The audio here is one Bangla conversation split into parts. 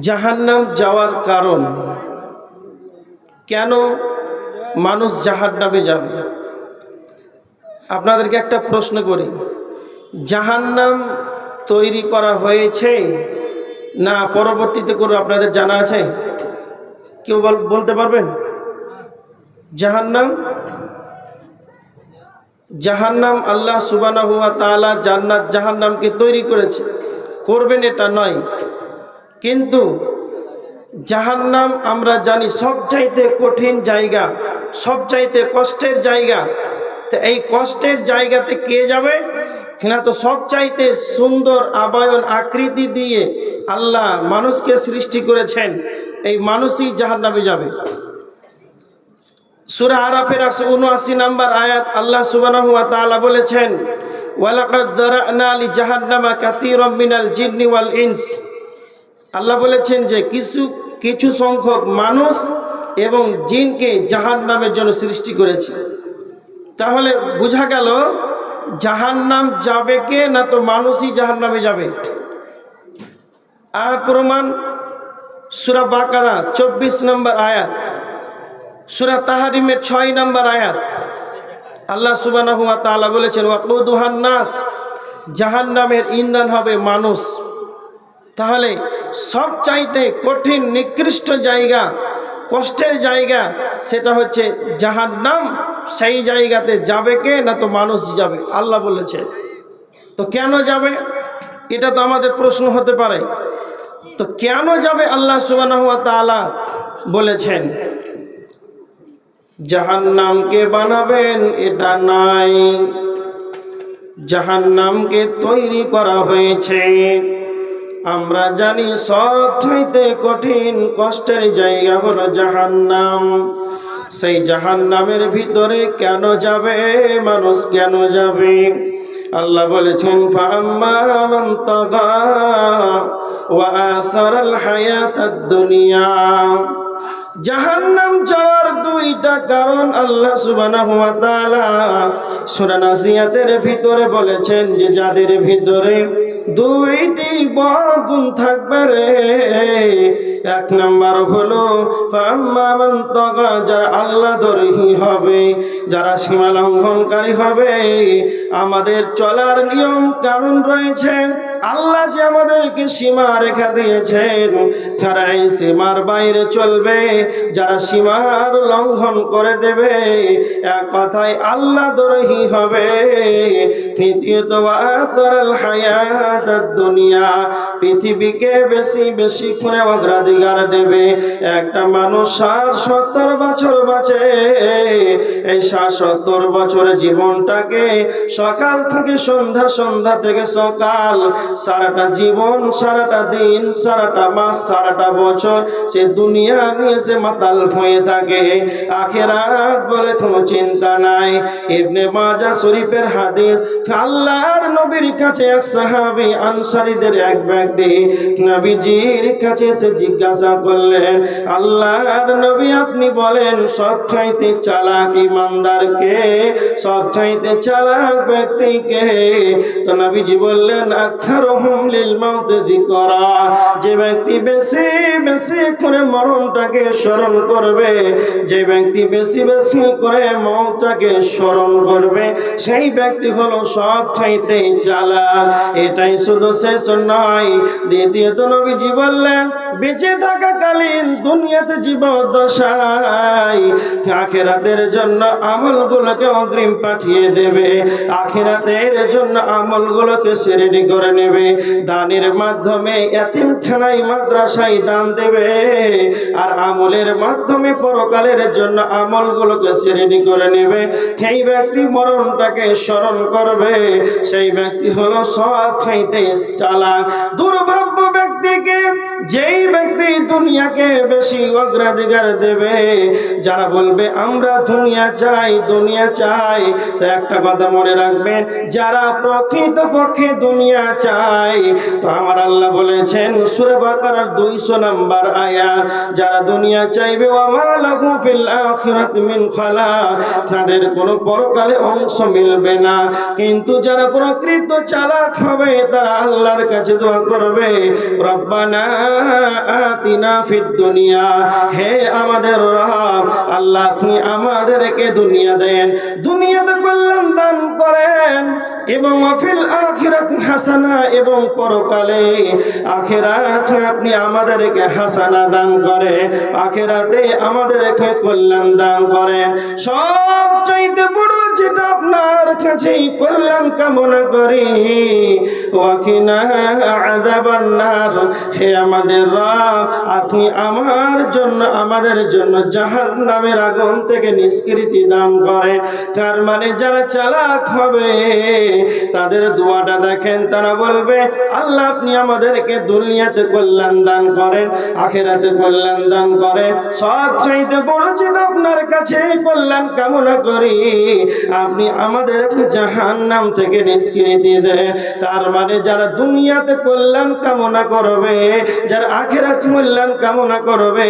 জাহান্নাম যাওয়ার কারণ। কেন মানুষ জাহান্নামে যাবে? আপনাদেরকে একটা প্রশ্ন করি। জাহান্নাম তৈরি করা হয়েছে না পরবর্তীতে করে আপনাদের জানা আছে? কেউ বল- বলতে পারবেন? জাহান্নাম? জাহান্নাম আল্লাহ সুবানা হুয়া তালা জান্নাত জাহান্নামকে তৈরি করেছে। করবেন এটা নয়। কিন্তু জাহান্নাম আমরা জানি সবচাইতে কঠিন জায়গা, সবচাইতে কষ্টের জায়গা। তো এই কষ্টের জায়গাতে কে যাবে? না তো সবচাইতে সুন্দর আবায়ন আকৃতি দিয়ে আল্লাহ মানুষকে সৃষ্টি করেছেন, এই মানুষই জাহান্নামে যাবে। সুরা আরাফের একশো উনআশি নাম্বার আয়াত আল্লাহ সুবহানাহু ওয়া তাআলা বলেছেন, ওয়ালাকাদ দারানা লি জাহান্নামা কাসীরাম মিনাল জিন্নি ওয়াল ইনস। আল্লাহ বলেছেন যে কিছু কিছু সংখ্যক মানুষ এবং জিনকে জাহান্নামের জন্য সৃষ্টি করেছে। তাহলে বোঝা গেল, জাহান্নাম যাবে কে না তো মানুষই জাহান্নামে যাবে? আর প্রমাণ সুরা বাকারা, চব্বিশ নম্বর আয়াত। সুরা তাহারিমের ছয় নম্বর আয়াত। আল্লাহ সুবানাহু ওয়া তাআলা বলেছেন নাস জাহান্নামের ইন্ধন হবে মানুষ। তাহলে সব চাইতে কঠিন, নিকৃষ্ট জায়গা, কষ্টের জায়গা, সেটা হচ্ছে যাহার নাম সেই জায়গাতে যাবে কে না তো মানুষ যাবে? আল্লাহ বলেছে। তো কেন যাবে? এটা তো আমাদের প্রশ্ন হতে পারে। তো কেন যাবে? আল্লাহ তাআলা বলেছেন, জাহান্নামকে বানাবেন এটা নাই। যাহার জাহান্নামকে তৈরি করা হয়েছে। আমরা জানি সব চাইতে কঠিন কষ্টের জায়গা হলো জাহান্নাম। সেই জাহান্নামের ভিতরে কেন যাবে, মানুষ কেন যাবে? আল্লাহ বলেছেন দুনিয়া জাহান্নাম যাওয়ার দুইটা কারণ আল্লাহ সুবহানাহু ওয়া তাআলা ভিতরে বলেছেন যে, যাদের ভিতরে দুইটি গুণ থাকবে রে। এক নাম্বার হলো যারা আল্লাহ দরহি হবে, যারা সীমা লঙ্ঘনকারী হবে। আমাদের চলার নিয়ম কারণ রয়েছে। আল্লাহ যে আমাদেরকে সীমা রেখা দিয়েছেন, যারা এই সীমার বাইরে চলবে, যারা সীমার লঙ্ঘন করে দেবে, এক কথায় আল্লাহ দরহি হবে। তৃতীয়ত আসরাল হায়াত দুনিয়া পৃথিবীকে বেশি বেশি করে অগ্রাধিকার দেবে। একটা মানুষ ষাট, সত্তর বছর বাঁচে। এই ষাট, সত্তর বছর জীবনটাকে সকাল থেকে সন্ধ্যা সন্ধ্যা থেকে সকাল সারাটা জীবন, সারাটা দিন, সারাটা মাস, সারাটা বছর সে দুনিয়া নিয়ে সে মাতাল হয়ে থাকে। আখেরাত বলে কোনো চিন্তা নাই। ইবনে মাজা শরীফের হাদিস, আল্লাহর নবীর কাছে এক সাহাবী আনসারীদের এক ব্যক্তি নবীজির কাছে সে জিজ্ঞাসা করলেন, আল্লাহর নবী আপনি বলেন, সব চাইতে চালাক ইমানদারকে সব চাইতে চালাক ব্যক্তিকে তো নবীজি বললেন যে ব্যক্তি বেশি বেশি করে মরণটাকে স্মরণ করবে, যে ব্যক্তি বেশি বেশি করে মৌটাকে স্মরণ করবে, সেই ব্যক্তি হলো সব চাইতে চালাক। এটাই শুধু শেষ নয়, দ্বিতীয়ত নবীজি বললেন, বেঁচে থাকাকালীন দুনিয়াতে জীবদশায় আখেরাতের জন্য আমলগুলোকে অগ্রিম পাঠিয়ে দেবে। আখেরাতের জন্য আমলগুলোকে সেরেডি করে নেবে। দানের মাধ্যমে এতিমখানায় মাদ্রাসায় দান দেবে। আর আমলের মাধ্যমে পরকালের জন্য আমলগুলোকে শ্রেণি করে নেবে। সেই ব্যক্তি মরণটাকে স্মরণ করবে, সেই ব্যক্তি হলো সব খাইতে চালাক। দুর্ভাগ্য ব্যক্তিকে যেই ব্যক্তি দুনিয়াকে বেশি অগ্রাধিকার দেবে, যারা বলবে, আমরা দুনিয়া চাই দুনিয়া চাই, তো একটা কথা মনে রাখবেন, যারা প্রকৃত পক্ষে দুনিয়া চাই তো আমার আল্লাহ বলেছেন, সুরে বাকারার দুইশো নাম্বার আয়া, যারা দুনিয়া চাইবে তাদের কোনো পরকালে অংশ মিলবে না। কিন্তু যারা প্রকৃত চালাক হবে, তারা আল্লাহর কাছে দোয়া করবে, রব্বানা আতিনা ফিদ দুনিয়া। হে আমাদের রব, আল্লাহ, তুমি আমাদেরকে দুনিয়া দেন। দুনিয়াতে কল্যাণ দান করেন। এবং অফিল আখিরাত হাসানা, এবং পরকালে আখিরাত আপনি আমাদেরকে হাসানা দান করে, আখিরাতে আমাদেরকে কল্যাণ দান করেন সব চাইতে বড় যেটা আপনার কাছে কল্যাণ কামনা করি, ওয়াকিনা আযাবান্নার, হে আমাদের রব, আপনি আমার জন্য, আমাদের জন্য জাহান নামের আগুন থেকে নিষ্কৃতি দান করেন তার মানে যারা চালাক হবে তাদের দোয়াটা দেখেন, তারা বলবে, আল্লাহ, আপনি আমাদেরকে দুনিয়াতে কল্যাণ দান করেন, আখেরাতে কল্যাণ দান করেন। সব চাইতে বড় যেটা আপনার কাছে কল্যাণ কামনা করি, আপনি আমাদের জাহান নাম থেকে নিষ্কৃতি দেন। তার মানে যারা দুনিয়াতে কল্যাণ কামনা করবে, যারা আখেরাত কল্যাণ কামনা করবে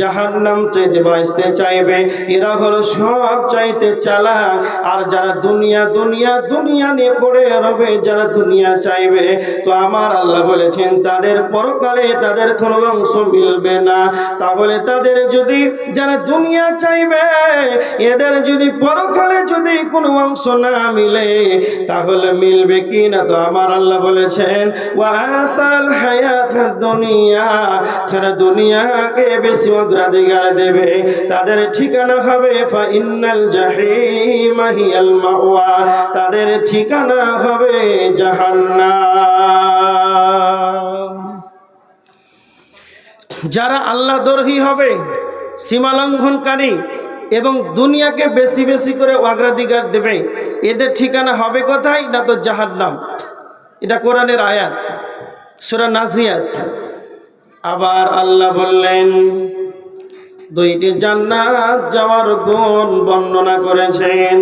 জাহান নাম চাইতে বাঁচতে চাইবে। এরা হলো সব চাইতে চালাক। আর যারা দুনিয়া দুনিয়া দুনিয়া নিয়ে পড়ে রবে, যারা দুনিয়া চাইবে। তো আমার আল্লাহ বলেছেন, তাদের পরকালে তাদের কোনো অংশ মিলবে না। তাহলে তাদের যদি, যারা দুনিয়া চাইবে, এদের যদি পরকালে যদি কোনো অংশ না মিলে, তাহলে মিলবে কি না? তো আমার আল্লাহ বলেছেন দুনিয়া যারা দুনিয়াকে বেশি অগ্রাধিকার দেবে, তাদের ঠিকানা হবে, ফা ইন্নাল জাহিম হিয়াল মাওয়া তাদের ঠিকানা হবে জাহান্নাম। যারা আল্লাহ দর্হি হবে সীমালঙ্ঘনকারী এবং দুনিয়াকে বেশি বেশি করে অগ্রাধিকার দেবে, এদের ঠিকানা হবে কোথায়? না তো জাহান্নাম। এটা কোরআনের আয়াত, সুরা নাজিয়াত আবার আল্লাহ বললেন, দুইটি জান্নাত যাওয়ার গুণ বর্ণনা করেছেন।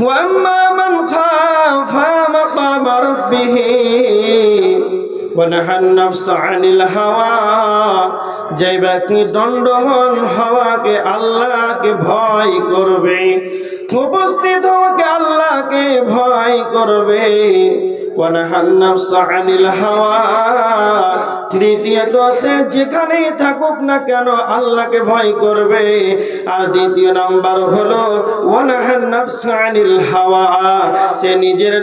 وأما من خاف مقام ربه ونهى النفس عن الهوى যে ব্যক্তি দণ্ডমন হওয়াকে আল্লাহকে ভয় করবে উপস্থিত হওয়াকে আল্লাহকে ভয় করবে হাওয়া তৃতীয়ত সে যেখানেই থাকুক না কেন ভয় করবে। আর দ্বিতীয় নাম্বার হলো হাওয়া সে নিজের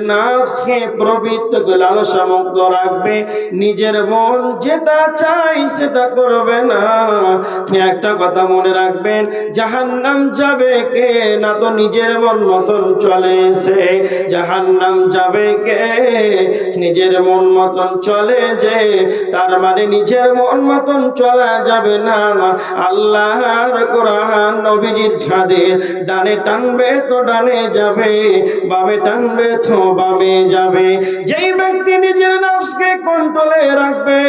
লালসা মুক্ত রাখবে। নিজের মন যেটা চাই সেটা করবে না। একটা কথা মনে রাখবেন, জাহান্নাম যাবে কে না তো নিজের মন মতন চলে এসে জাহান্নাম যাবে কে নিজের মন মতন চলে যে, তার মানে নিজের মন মতন চলা যাবে না আল্লাহর কোরআন নবীজির ছাদে, ডানে টানবে তো ডানে যাবে, বামে টানবে তো বামে যাবে। যেই ব্যক্তি নিজের নফসকে কন্ট্রোলে রাখবে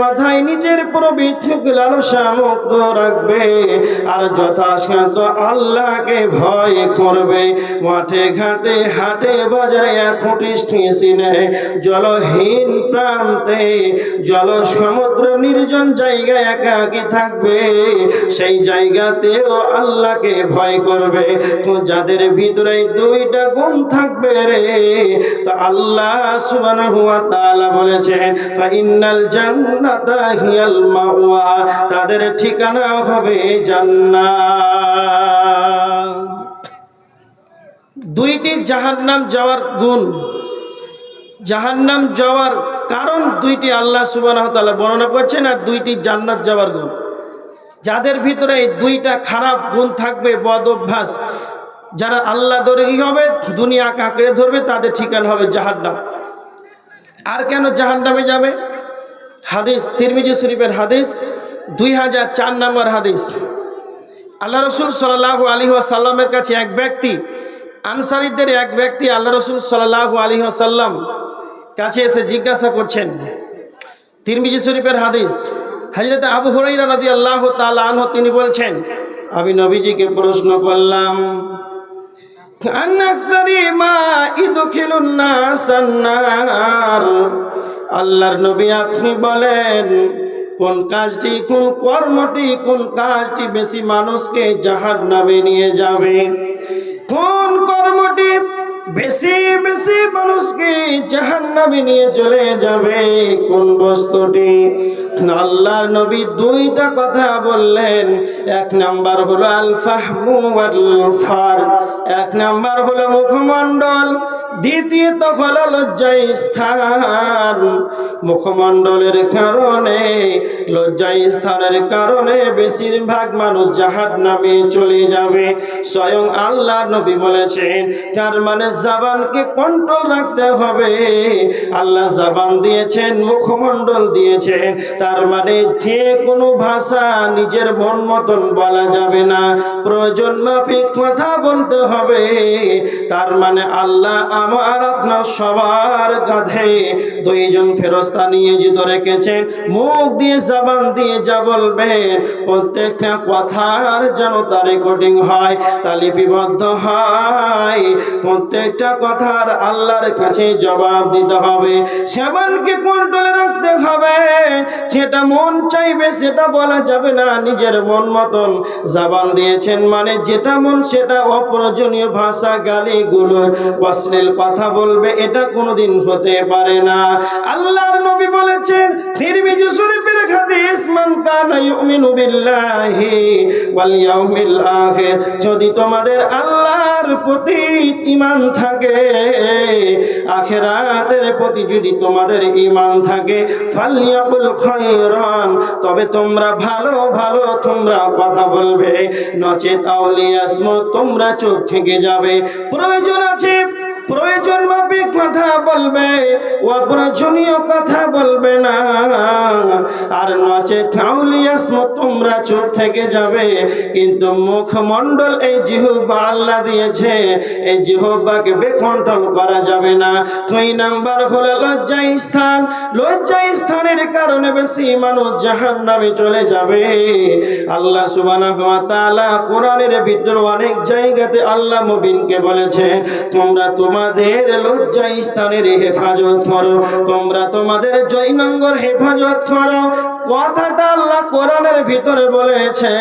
কথায় নিজের প্রবৃত্তি লালসা মুক্ত রাখবে। আর যথাসাধ্য আল্লাহকে ভয় করবে, মাঠে ঘাটে হাটে বাজারে জলহীন প্রান্তে জল সমুদ্র নির্জন জায়গায় একাকি থাকবে। সেই জায়গাতেও আল্লাহকে ভয় করবে। তো যাদের ভিতরে দুইটা গুণ থাকবে রে, তো আল্লাহ তাদের ঠিকানা হবে জান্নাত। দুইটি জাহান্নাম যাওয়ার গুণ। জাহান্নাম যাওয়ার কারণ দুইটি আল্লাহ তাআলা বর্ণনা করছেন আর দুইটি জান্নাত যাওয়ার গুণ। যাদের ভিতরে এই দুইটা খারাপ গুণ থাকবে, বদ অভ্যাস, যারা আল্লাহ দরহি হবে, দুনিয়া কাঁকড়ে ধরবে, তাদের ঠিকানা হবে জাহান্নাম। আর কেন জাহান্নামে যাবে? হাদিস, তিরমিজি শরীফের হাদিস, দুই হাজার চার নম্বর হাদিস। আল্লাহ রসুল সাল্লাহ আলী সাল্লামের কাছে এক ব্যক্তি, আনসারিদের এক ব্যক্তি আল্লাহ রসুল সাল্লাহ আলী সাল্লাম কাছে এসে জিজ্ঞাসা করছেন, তিরমিজি শরীফের হাদিস হাজরত আবু হরাইরা রাজি আল্লাহ তালহ তিনি বলছেন, আমি নবীজিকে প্রশ্ন করলাম আল্লাহর নবী আপনি বলেন, কোন কাজটি, কোন কর্মটি, কোন কাজটি বেশি মানুষকে জাহাজ নামে নিয়ে যাবে? কোন কর্মটি বেশি বেশি মানুষকে জাহান্নামে নিয়ে চলে যাবে কোন বস্তুটি? আল্লাহর নবী দুইটা কথা বললেন। এক নাম্বার হলো আল ফাহমু ওয়াল ফার এক নাম্বার হলো মুখমণ্ডল দ্বিতীয়ত হলো লজ্জায় স্থান মুখমণ্ডলের কারণে লজ্জায় স্থানের কারণে বেশিরভাগ মানুষ জাহাজ নামে চলে যাবে। স্বয়ং আল্লাহ নবী বলেছেন, তার মানে জাবানকে কন্ট্রোল রাখতে হবে। আল্লাহ জাবান দিয়েছেন, মুখমণ্ডল দিয়েছেন, তার মানে যে কোনো ভাষা নিজের মন মতন বলা যাবে না। প্রয়োজন মাফিক কথা বলতে হবে। তার মানে আল্লাহ আমার আপনার সবার কাঁধে দুইজন ফেরস্তা নিয়োজিত রেখেছেন মুখ দিয়ে জবান দিয়ে যা বলবেন প্রত্যেকটা কথার যেন তার রেকর্ডিং হয়, তা লিপিবদ্ধ হয়। প্রত্যেকটা কথার আল্লাহর কাছে জবাব দিতে হবে। সেবানকে কন্ট্রোলে রাখতে হবে। যেটা মন চাইবে সেটা বলা যাবে না, নিজের মন মতন জবান দিয়েছেন মানে যেটা মন সেটা অপ্রয়োজনীয় ভাষা গালিগুলো অশ্লীল কথা বলবে, এটা কোনোদিন হতে পারে না। আল্লাহর নবী বলেছেন, তিরমিজি শরীফের হাদিস, মান কানা ইউমিনু বিল্লাহি ওয়াল ইয়াউমিল আখির, যদি তোমাদের আল্লাহর প্রতি ঈমান থাকে, আখিরাতের প্রতি যদি তোমাদের ঈমান থাকে ফালিয়াকুল খায়রান, তবে তোমরা ভালো ভালো তোমরা কথা বলবে। নচেত আউলিয়াসমু তোমরা চোখ থেকে যাবে। প্রয়োজন আছে প্রয়োজন মাফিক কথা বলবে, অপ্রয়োজনীয় কথা বলবে না। আর নচে থাউলিয়াসম তোমরা চুপ থেকে যাবে, কিন্তু মুখমণ্ডল এই জিহুবা আল্লাহ দিয়েছে, এই জিহুবাকে বেকন্ট্রোল করা যাবে না। দুই নাম্বার হলো লজ্জা স্থান। লজ্জা স্থানের কারণে বেশি মানুষ জাহান নামে চলে যাবে। আল্লাহ সুবহানাহু ওয়া তাআলা কোরআনের ভিতরে অনেক জায়গাতে আল্লাহ মুবিনকে বলেছে তোমরা তোমাদের লজ্জা স্থানের হেফাজত করো। তোমরা তোমাদের জয়নঙ্গর হেফাজত করো। কথাটা আল্লাহ কোরআনের ভিতরে বলেছে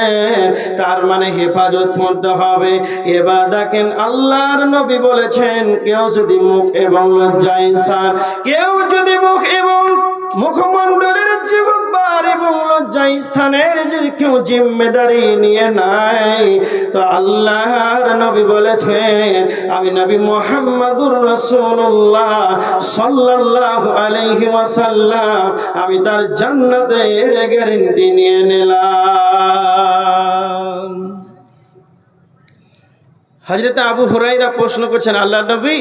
তার মানে হেফাজত করতে হবে। এবার দেখেন আল্লাহর নবী বলেছেন, কেউ যদি মুখ এবং লজ্জা স্থান, কেউ যদি মুখ এবং মুখমণ্ডলের জিহ্বার এবং লজ্জা স্থানের যদি কেউ জিম্মেদারি নিয়ে নাই তো আল্লাহর নবী বলেছেন, আমি নবী মোহাম্মদুর রসুল্লাহ সাল্লাল্লাহু আলাইহি ওয়াসাল্লাম, আমি তার জান্নাতের গ্যারেন্টি নিয়ে নিলাম। হজরত আবু হুরাইরা প্রশ্ন করছেন আল্লাহ নবী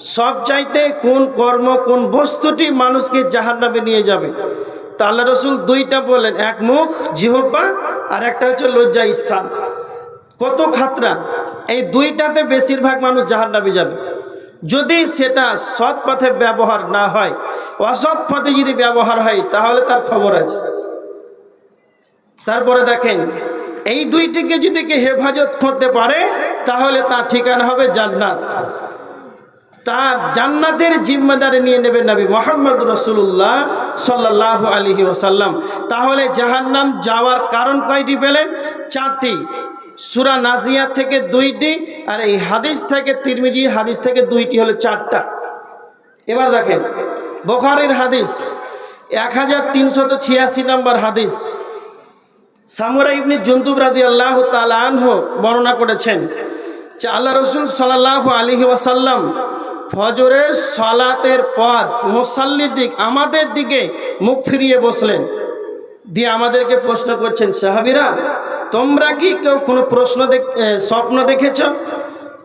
সব চাইতে কোন কর্ম, কোন বস্তুটি মানুষকে জাহান্নামে নিয়ে যাবে? তা আল্লাহ রসুল দুইটা বলেন, এক মুখ জিহব্বা আর একটা হচ্ছে লজ্জা স্থান। কত খাতরা? এই দুইটাতে বেশিরভাগ মানুষ জাহান্নামে যাবে। যদি সেটা সৎ পথে ব্যবহার না হয়, অসৎ পথে যদি ব্যবহার হয়, তাহলে তার খবর আছে। তারপরে দেখেন, এই দুইটিকে যদি কে হেফাজত করতে পারে, তাহলে তার ঠিকানা হবে জান্নাত। তার জান্নাতের জিম্মাদারি নিয়ে নেবেন নবী মোহাম্মদ রসুল্লাহ সাল্লাহ আলহি ওসাল্লাম তাহলে জাহান্নাম যাওয়ার কারণ কয়টি পেলেন? চারটি। সুরা নাজিয়া থেকে দুইটি আর এই হাদিস থেকে তিরমিজি হাদিস থেকে দুইটি হলো চারটা। এবার দেখেন, বোখারের হাদিস এক হাজার তিনশত ছিয়াশি নম্বর হাদিস। সামুরা ইবনি জন্তুব রাজি আল্লাহ তালাহ বর্ণনা করেছেন যে আল্লাহ রসুল সাল্লাহ আলহি ওয়াসাল্লাম ফজরের সলাতের পর মুসাল্লির দিক আমাদের দিকে মুখ ফিরিয়ে বসলেন। দিয়ে আমাদেরকে প্রশ্ন করছেন, সাহাবিরা, তোমরা কি কেউ কোনো প্রশ্ন দেখ স্বপ্ন দেখেছ?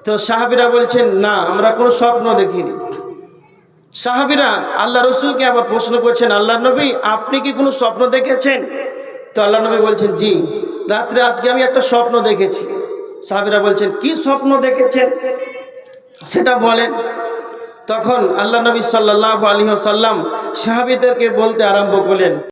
তো সাহাবিরা বলছেন, না, আমরা কোনো স্বপ্ন দেখিনি। সাহাবিরা, আল্লাহ রসুলকে আবার প্রশ্ন করছেন, আল্লাহ নবী, আপনি কি কোনো স্বপ্ন দেখেছেন? তো আল্লাহ নবী বলছেন, জি, রাত্রে আজকে আমি একটা স্বপ্ন দেখেছি। সাহাবিরা বলছেন, কি স্বপ্ন দেখেছেন? সেটা বলেন। তখন আল্লাহ নবী সাল্লাহ আলী সাল্লাম সাহাবিদেরকে বলতে আরম্ভ করলেন